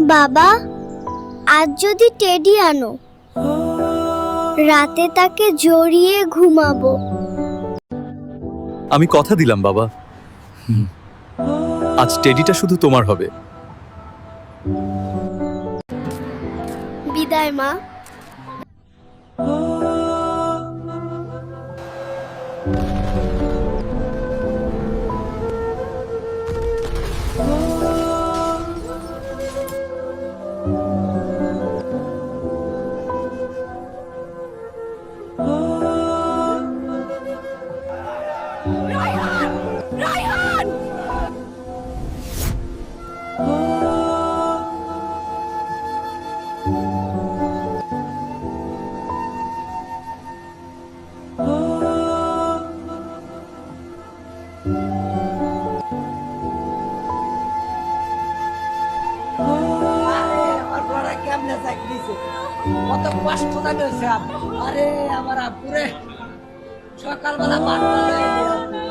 বাবা আজ যদি টেডি আনো রাতে তাকে জড়িয়ে ঘুমাবো। আমি কথা দিলাম বাবা। আজ টেডিটা শুধু তোমার হবে। বিদায় মা। কত কষ্ট জানি আরে আমার আপুরে। সকালবেলা ভাত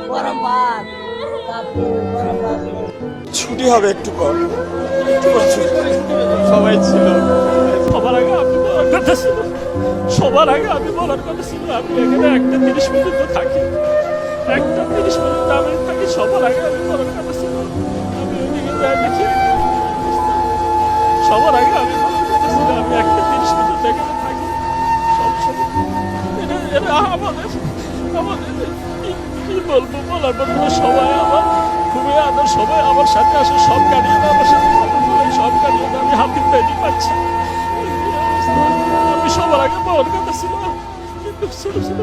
গরম ভাত। তারপরে গরম ভাত। ছুটি হবে একটু পর। সবাই ছিল। সবার আগে আমি বলার কথা ছিল। সবার আগে আমি বলার কথা ছিল। আমি এখানে একটা তিরিশ মিনিট থাকি। একটা তিরিশ মিনিট আমি থাকি। সবার আগে আমি বলার কথা ছিল। আমি ওইদিকে যাই সবার আগে আমি বলার কথা ছিল। আমি একটা তিরিশ মিনিট এখানে থাকি। সব সময়। এটা আমাদের আমাদের কি- বলব? বলার মতো সবাই আমার সবাই আমার সাথে আসে, সব গাড়ি আমার সাথে সব গাড়ি আমি হাতে পেয়ে পাচ্ছি। আমি সবার আগে বলার কথা ছিল, কিন্তু ছোট ছোট